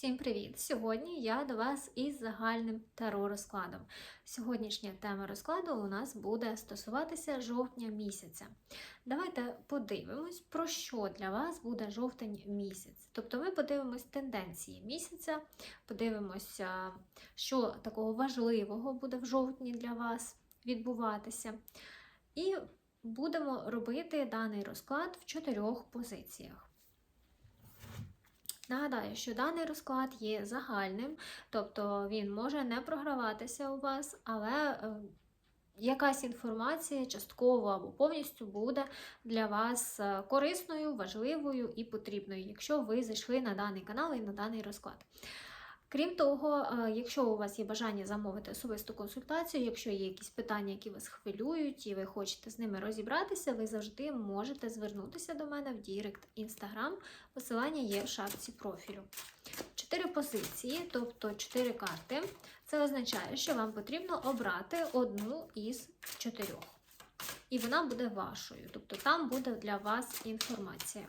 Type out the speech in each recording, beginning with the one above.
Всім привіт! Сьогодні я до вас із загальним таро розкладом. Сьогоднішня тема розкладу у нас буде стосуватися жовтня місяця. Давайте подивимось, про що для вас буде жовтень місяць. Тобто ми подивимось тенденції місяця, подивимося, що такого важливого буде в жовтні для вас відбуватися. І будемо робити даний розклад в чотирьох позиціях. Нагадаю, що даний розклад є загальним, тобто він може не програватися у вас, але е, якась інформація частково або повністю буде для вас е, корисною, важливою і потрібною, якщо ви зайшли на даний канал і на даний розклад. Крім того, е, якщо у вас є бажання замовити особисту консультацію, якщо є якісь питання, які вас хвилюють, і ви хочете з ними розібратися, ви завжди можете звернутися до мене в Дірект Інстаграм. Посилання є в шапці профілю. Чотири позиції, тобто чотири карти. Це означає, що вам потрібно обрати одну із чотирьох. І вона буде вашою. Тобто там буде для вас інформація.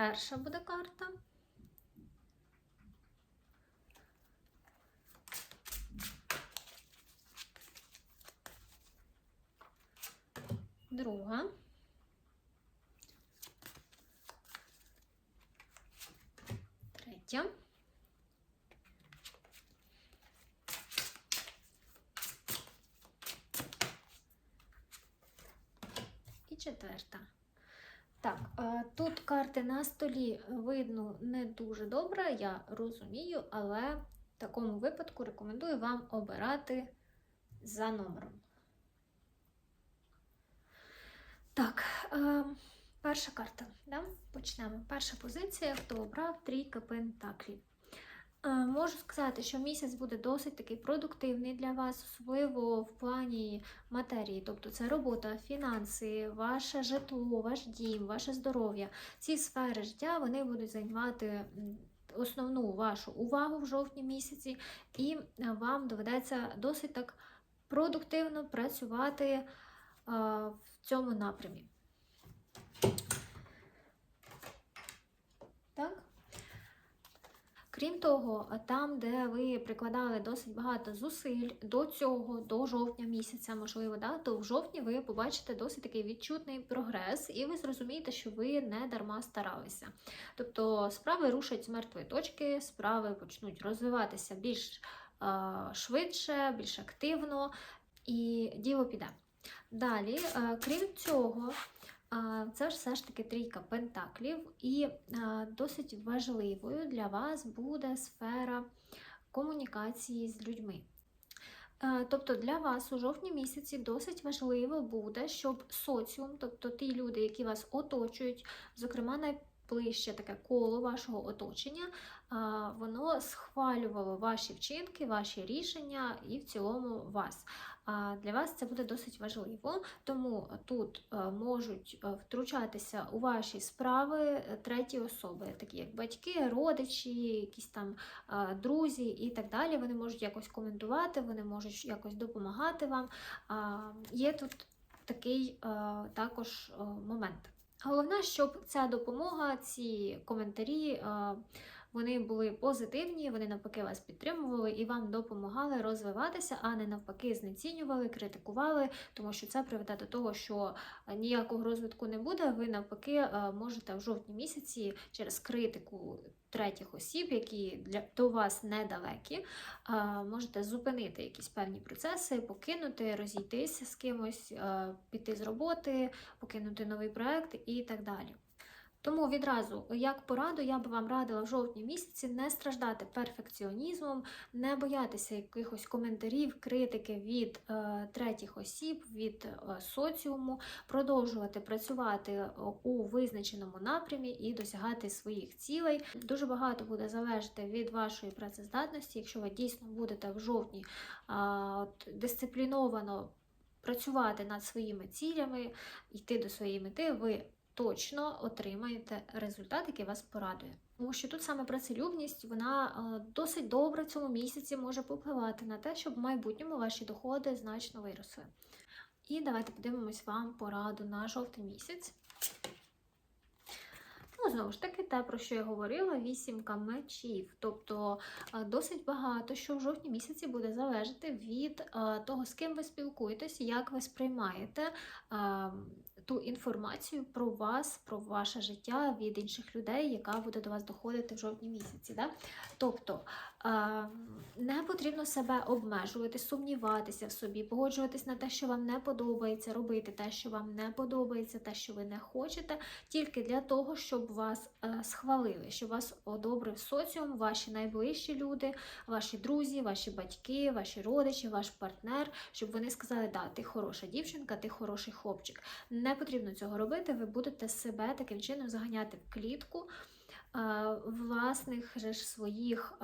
Перша буде карта. Друга. Третя. І четверта. Так, е, тут карти на столі видно не дуже добре, я розумію, але в такому випадку рекомендую вам обирати за номером. Так, е, перша карта. Да? Почнемо. Перша позиція, хто обрав трійка пентаклів. Е, Можу сказати, що місяць буде досить такий продуктивний для вас, особливо в плані матерії, тобто це робота, фінанси, ваше житло, ваш дім, ваше здоров'я. Ці сфери життя вони будуть займати основну вашу увагу в жовтні місяці, і е, вам доведеться досить так продуктивно працювати е, в цьому напрямі. Так? Крім того, там, де ви прикладали досить багато зусиль до цього, до жовтня місяця, можливо, да, то в жовтні ви побачите досить такий відчутний прогрес, і ви зрозумієте, що ви не дарма старалися. Тобто справи рушать з мертвої точки, справи почнуть розвиватися більш е, швидше, більш активно, і діло піде. Далі, е, крім цього, Це ж все ж таки трійка пентаклів, і досить важливою для вас буде сфера комунікації з людьми. Тобто для вас у жовтні місяці досить важливо буде, щоб соціум, тобто ті люди, які вас оточують, зокрема найближче таке коло вашого оточення, воно схвалювало ваші вчинки, ваші рішення і в цілому вас. Для вас це буде досить важливо, тому тут е, можуть е, втручатися у ваші справи е, треті особи, такі як батьки, родичі, якісь там друзі і так далі. Вони можуть якось коментувати, вони можуть якось допомагати вам. Є тут такий також момент. Головне, щоб ця допомога, ці коментарі. Вони були позитивні, вони навпаки вас підтримували і вам допомагали розвиватися, а не навпаки знецінювали, критикували, тому що це приведе до того, що е, ніякого розвитку не буде. Ви навпаки е, можете в жовтні місяці через критику третіх осіб, які для до вас недалекі, е, можете зупинити якісь певні процеси, покинути, розійтися з кимось, піти з роботи, покинути новий проект і так далі. Тому відразу, як пораду, я би вам радила в жовтні місяці не страждати перфекціонізмом, не боятися якихось коментарів, критики від е, третіх осіб, від е, соціуму, продовжувати працювати е, у визначеному напрямі і досягати своїх цілей. Дуже багато буде залежати від вашої працездатності, якщо ви дійсно будете в жовтні е, от, дисципліновано працювати над своїми цілями, йти до своєї мети, ви точно отримаєте результат, який вас порадує. Тому що тут саме працелюбність, вона е, досить добре в цьому місяці може попливати на те, щоб в майбутньому ваші доходи значно виросли. І давайте подивимось вам пораду на жовтий місяць. Ну, знову ж таки, те, про що я говорила, вісімка мечів. Тобто е, досить багато, що в жовтні місяці буде залежати від е, того, з ким ви спілкуєтесь, як ви сприймаєте е, ту інформацію про вас, про ваше життя від інших людей, яка буде до вас доходити в жовтні місяці. Да? Тобто не потрібно себе обмежувати, сумніватися в собі, погоджуватись на те, що вам не подобається, робити те, що вам не подобається, те, що ви не хочете, тільки для того, щоб вас е, схвалили, щоб вас одобрив соціум, ваші найближчі люди, ваші друзі, ваші батьки, ваші родичі, ваш партнер, щоб вони сказали, да, ти хороша дівчинка, ти хороший хлопчик. Не потрібно цього робити, ви будете себе таким чином заганяти в клітку. Власних же ж своїх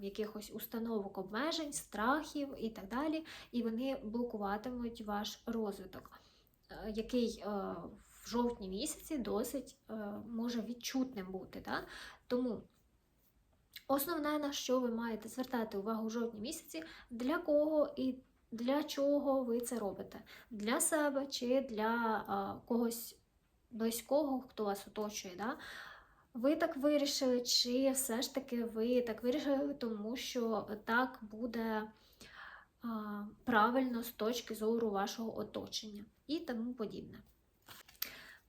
якихось установок, обмежень, страхів і так далі, і вони блокуватимуть ваш розвиток, е, який е, в жовтні місяці досить е, може відчутним бути. Да? Тому основне, на що ви маєте звертати увагу в жовтні місяці, для кого і для чого ви це робите? Для себе чи для а, когось близького, хто вас оточує. Да? Ви так вирішили, чи все ж таки ви так вирішили, тому що так буде а, правильно з точки зору вашого оточення і тому подібне.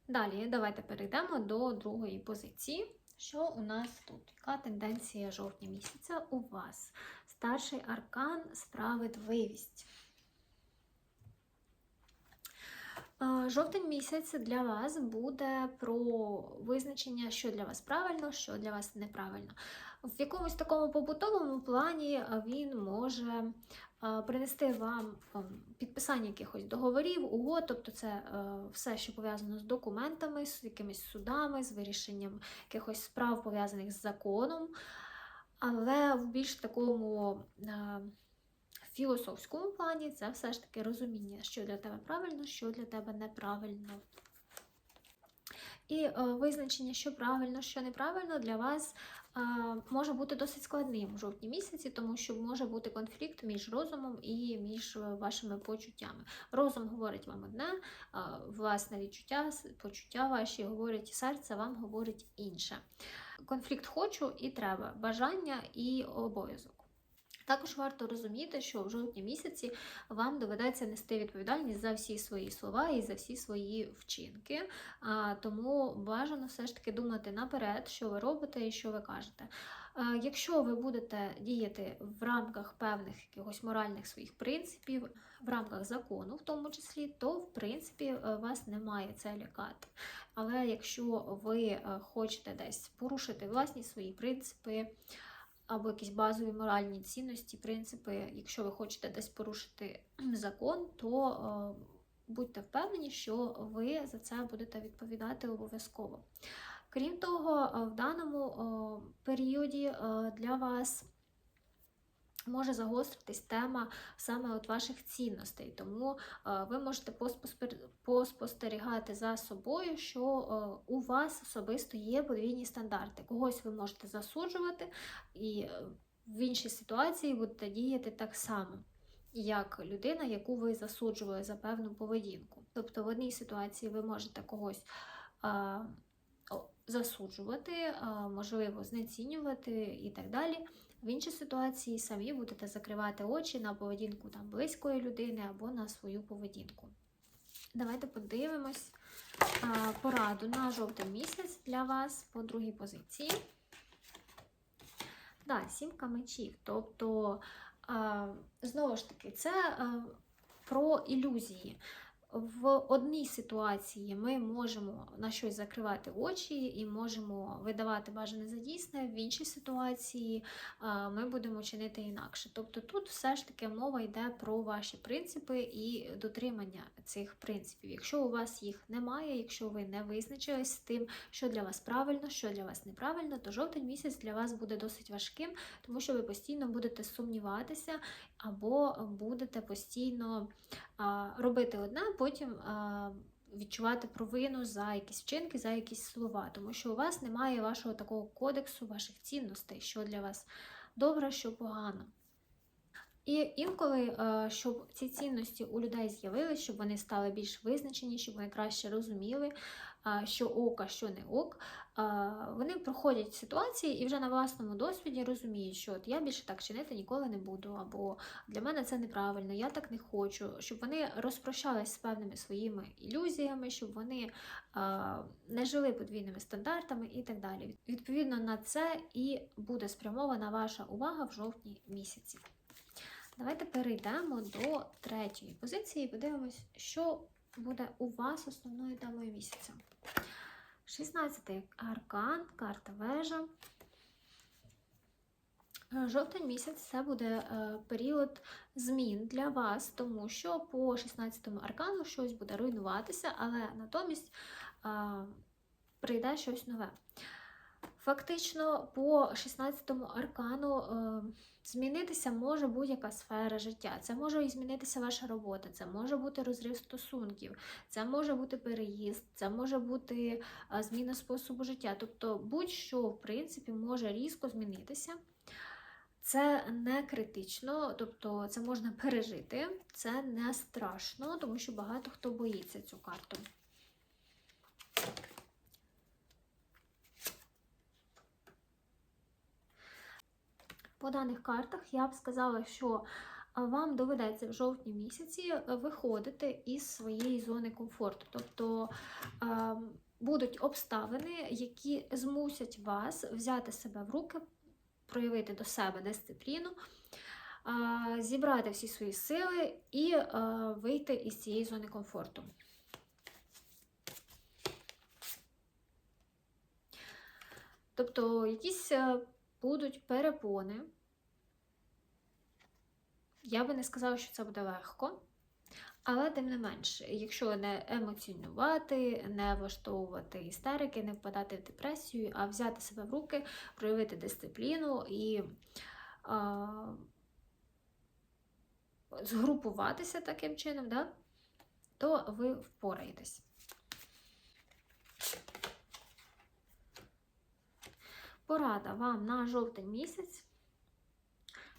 Далі давайте перейдемо до другої позиції. Що у нас тут? Яка тенденція жовтня місяця у вас? Старший аркан справедливість. Е, Жовтень місяць для вас буде про визначення, що для вас правильно, що для вас неправильно. В якомусь такому побутовому плані е, він може е, принести вам е, підписання якихось договорів, угод, тобто це все, що пов'язано з документами, з якимись судами, з вирішенням якихось справ пов'язаних з законом, але в більш такому філософському плані це все ж таки розуміння, що для тебе правильно, що для тебе неправильно. І е, визначення, що правильно, що неправильно, для вас е, може бути досить складним у жовтні місяці, тому що може бути конфлікт між розумом і між е, вашими почуттями. Розум говорить вам одне, е, власне відчуття, почуття ваші говорять серце, вам говорить інше. Конфлікт хочу і треба, бажання і обов'язок. Також варто розуміти, що в жовтні місяці вам доведеться нести відповідальність за всі свої слова і за всі свої вчинки. Тому бажано все ж таки думати наперед, що ви робите і що ви кажете. Якщо ви будете діяти в рамках певних якихось моральних своїх принципів, в рамках закону, в тому числі, то в принципі е, вас немає це лякати. Але якщо ви е, хочете десь порушити власні свої принципи, або якісь базові моральні цінності, принципи, якщо ви хочете десь порушити закон, то е, будьте впевнені, що ви за це будете відповідати обов'язково. Крім того, е, в даному е, періоді для вас може загостритись тема саме от ваших цінностей, тому е, ви можете поспостерігати за собою, що е, у вас особисто є подвійні стандарти. Когось ви можете засуджувати, і е, в іншій ситуації будете діяти так само. Як людина, яку ви засуджували за певну поведінку. Тобто в одній ситуації ви можете когось засуджувати, можливо, знецінювати і так далі. В іншій ситуації самі будете закривати очі на поведінку там, близької людини або на свою поведінку. Давайте подивимось а, пораду на жовтий місяць для вас по другій позиції. Да, сімка мечів. Тобто, а, знову ж таки, це а, про ілюзії. В одній ситуації ми можемо на щось закривати очі і можемо видавати бажане за дійсне, в іншій ситуації ми будемо чинити інакше. Тобто тут все ж таки мова йде про ваші принципи і дотримання цих принципів. Якщо у вас їх немає, якщо ви не визначились з тим, що для вас правильно, що для вас неправильно, то жовтень місяць для вас буде досить важким, тому що ви постійно будете сумніватися або будете постійно робити одне, потім відчувати провину за якісь вчинки, за якісь слова, тому що у вас немає вашого такого кодексу, ваших цінностей, що для вас добре, що погано. І інколи, е, щоб ці цінності у людей з'явилися, щоб вони стали більш визначені, щоб вони краще розуміли, що ок, а що не ок, вони проходять ситуації і вже на власному досвіді розуміють, що от я більше так чинити ніколи не буду, або для мене це неправильно, я так не хочу, щоб вони розпрощались з певними своїми ілюзіями, щоб вони не жили подвійними стандартами і так далі. Відповідно на це і буде спрямована ваша увага в жовтні місяці. Давайте перейдемо до третьої позиції і подивимось, що буде у вас основною темою місяця. 16-й аркан, карта вежа. Е, Жовтень місяць це буде е, період змін для вас, тому що по 16-му аркану щось буде руйнуватися, але натомість прийде щось нове. Фактично, по 16-му аркану е, змінитися може будь-яка сфера життя. Це може і змінитися ваша робота, це може бути розрив стосунків, це може бути переїзд, це може бути е, зміна способу життя. Тобто, будь-що, в принципі, може різко змінитися. Це не критично, тобто це можна пережити, це не страшно, тому що багато хто боїться цю карту. По даних картах я б сказала, що вам доведеться в жовтні місяці виходити із своєї зони комфорту. Тобто будуть обставини, які змусять вас взяти себе в руки, проявити до себе дисципліну, зібрати всі свої сили і вийти із цієї зони комфорту. Тобто якісь будуть перепони. Я би не сказала, що це буде легко. Але, тим не менш, якщо не емоціонувати, не влаштовувати істерики, не впадати в депресію, а взяти себе в руки, проявити дисципліну і а, згрупуватися таким чином, да, то ви впораєтесь. Порада вам на жовтень місяць.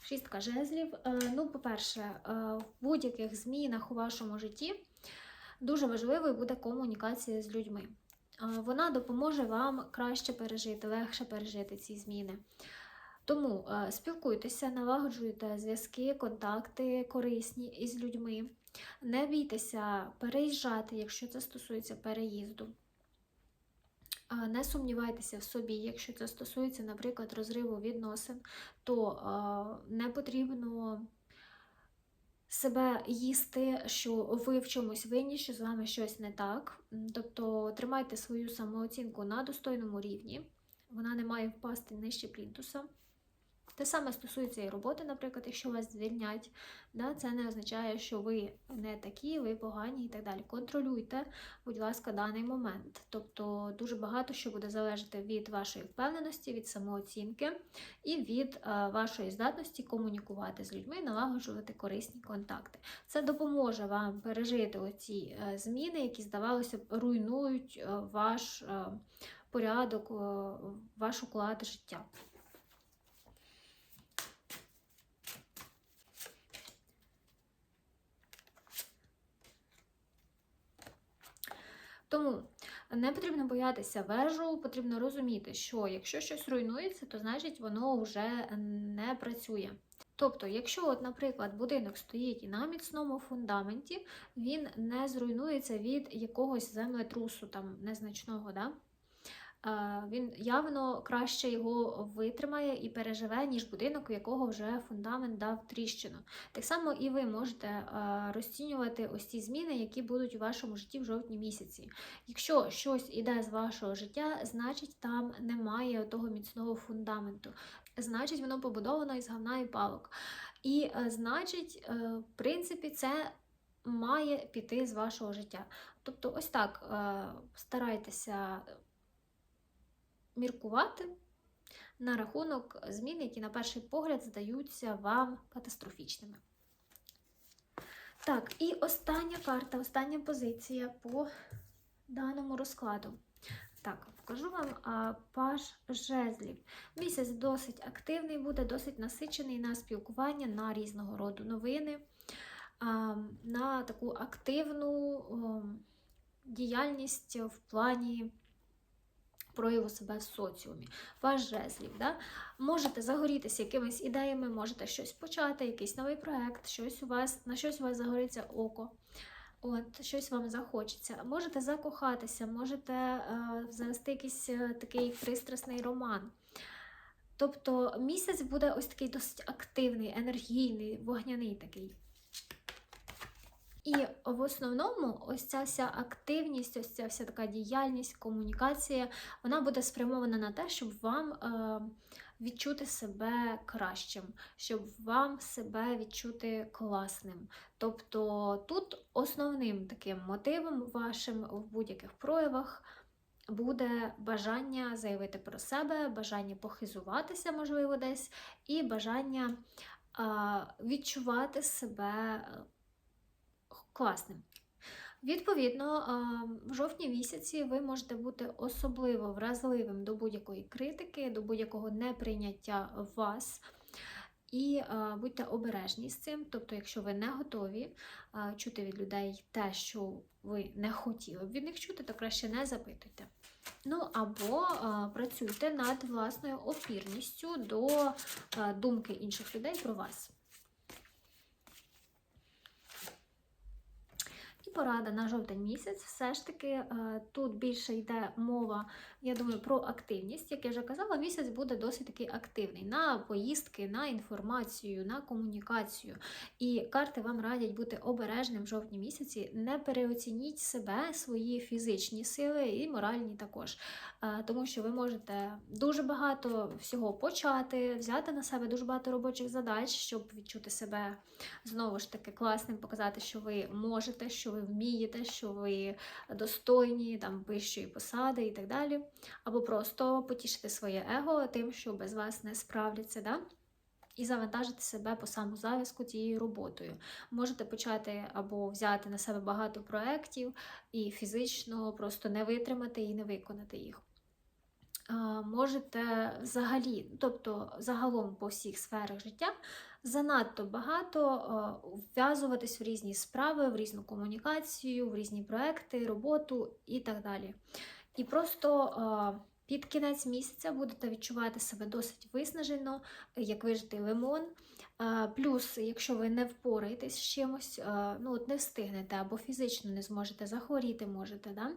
Шістка жезлів. Е, ну, по-перше, е, в будь-яких змінах у вашому житті дуже важливою буде комунікація з людьми. Е, вона допоможе вам краще пережити, легше пережити ці зміни. Тому спілкуйтеся, налагоджуйте зв'язки, контакти корисні із людьми. Не бійтеся переїжджати, якщо це стосується переїзду. Не сумнівайтеся в собі, якщо це стосується, наприклад, розриву відносин, то не потрібно себе їсти, що ви в чомусь винні, що з вами щось не так. Тобто тримайте свою самооцінку на достойному рівні, вона не має впасти нижче плінтуса. Те саме стосується і роботи, наприклад, якщо вас звільнять, да, це не означає, що ви не такі, ви погані і так далі. Контролюйте, будь ласка, даний момент. Тобто дуже багато що буде залежати від вашої впевненості, від самооцінки і від а, вашої здатності комунікувати з людьми, налагоджувати корисні контакти. Це допоможе вам пережити оці а, зміни, які, здавалося б, руйнують а, ваш порядок, ваш уклад життя. Тому не потрібно боятися вежу, потрібно розуміти, що якщо щось руйнується, то значить воно вже не працює. Тобто, якщо, от, наприклад, будинок стоїть і на міцному фундаменті, він не зруйнується від якогось землетрусу там незначного. Да? Він явно краще його витримає і переживе, ніж будинок, у якого вже фундамент дав тріщину. Так само і ви можете розцінювати ось ці зміни, які будуть у вашому житті в жовтні місяці. Якщо щось іде з вашого життя, значить там немає того міцного фундаменту. Значить, воно побудовано із говна і палок. І е, значить, е, в принципі, це має піти з вашого життя. Тобто, ось так е, старайтеся міркувати на рахунок змін, які на перший погляд здаються вам катастрофічними. Так, і остання карта, остання позиція по даному розкладу. Так, покажу вам а, паж жезлів. Місяць досить активний, буде досить насичений на спілкування, на різного роду новини, а, на таку активну о, діяльність в плані прояву себе в соціумі. Паж жезлів. Да? Можете загорітися якимись ідеями, можете щось почати, якийсь новий проект, щось у вас, на щось у вас загориться око. От, щось вам захочеться. Можете закохатися, можете е, завести якийсь е, такий пристрасний роман. Тобто місяць буде ось такий досить активний, енергійний, вогняний такий. І в основному ось ця вся активність, ось ця вся така діяльність, комунікація, вона буде спрямована на те, щоб вам е, відчути себе кращим, щоб вам себе відчути класним. Тобто тут основним таким мотивом вашим в будь-яких проявах буде бажання заявити про себе, бажання похизуватися, можливо, десь, і бажання відчувати себе е, класним. Відповідно, в жовтні місяці ви можете бути особливо вразливим до будь-якої критики, до будь-якого неприйняття вас. І будьте обережні з цим. Тобто, якщо ви не готові чути від людей те, що ви не хотіли б від них чути, то краще не запитуйте. Ну або працюйте над власною опірністю до думки інших людей про вас. Порада на жовтень місяць, все ж таки е, тут більше йде мова, я думаю, про активність. Як я вже казала, місяць буде досить такий активний на поїздки, на інформацію, на комунікацію. І карти вам радять бути обережним в жовтні місяці. Не переоцініть себе, свої фізичні сили і моральні також. Е, тому що ви можете дуже багато всього почати, взяти на себе дуже багато робочих задач, щоб відчути себе знову ж таки класним, показати, що ви можете, що ви вмієте, що ви достойні там вищої посади і так далі. Або просто потішити своє его тим, що без вас не справляться. Да? І завантажити себе по саму зав'язку цією роботою. Можете почати або взяти на себе багато проєктів і фізично просто не витримати і не виконати їх. Можете взагалі, тобто загалом по всіх сферах життя, занадто багато вв'язуватись в різні справи, в різну комунікацію, в різні проекти, роботу і так далі. І просто під кінець місяця будете відчувати себе досить виснажено, як вижитий лимон. Плюс, якщо ви не впораєтесь з чимось, ну от не встигнете або фізично не зможете захворіти, можете, да?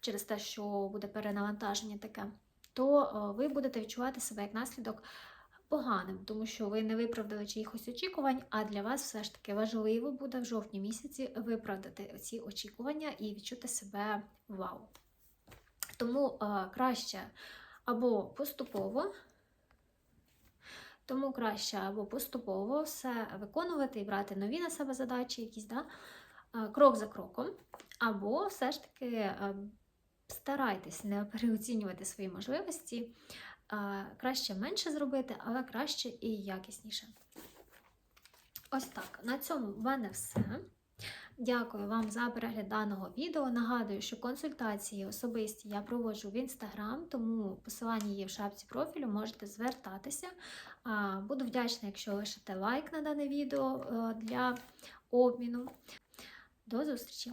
через те, що буде перенавантаження таке, то ви будете відчувати себе як наслідок поганим, тому що ви не виправдали чиїхось очікувань, а для вас все ж таки важливо буде в жовтні місяці виправдати ці очікування і відчути себе вау. Тому краще або поступово. Тому краще або поступово все виконувати і брати нові на себе задачі, якісь, да, крок за кроком, або все ж таки старайтесь не переоцінювати свої можливості, краще менше зробити, але краще і якісніше. Ось так. На цьому в мене все. Дякую вам за перегляд даного відео. Нагадую, що консультації особисті я проводжу в інстаграм, тому посилання є в шапці профілю, можете звертатися. Буду вдячна, якщо лишите лайк на дане відео е, для обміну. До зустрічі!